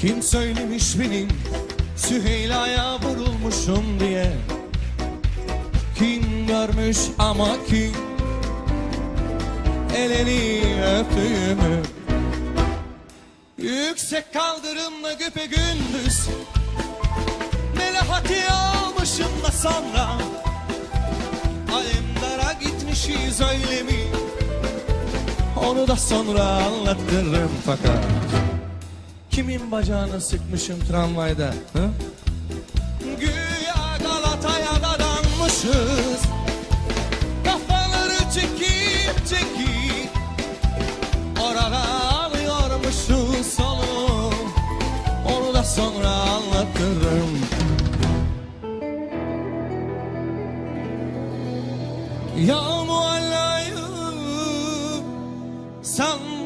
Kim söylemiş benim Süheyla'ya vurulmuşum diye? Kim görmüş ama kim Elini öptüğümü. Yüksek kaldırımla güpe gündüz. Melahati almışım da sonra. Alemdara gitmişiz öyle mi? Onu da sonra anlatırım fakat Kimin bacağını sıkmışım tramvayda hı? Güya Galata'ya dadanmışız Kafaları çekip çekip Orada alıyormuşuz sonu. Onu da sonra anlatırım. Ya muallayı Senden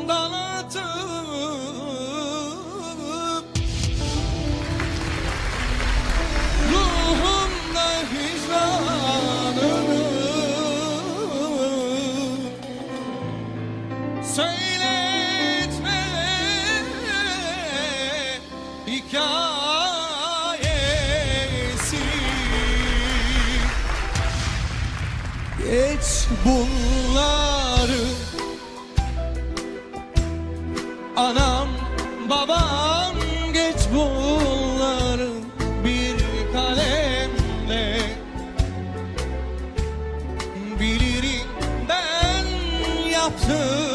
Söyletme hikayesi. Geç bunları. Anam babam geç bunları Bir kalemle. Bilirim ben yaptım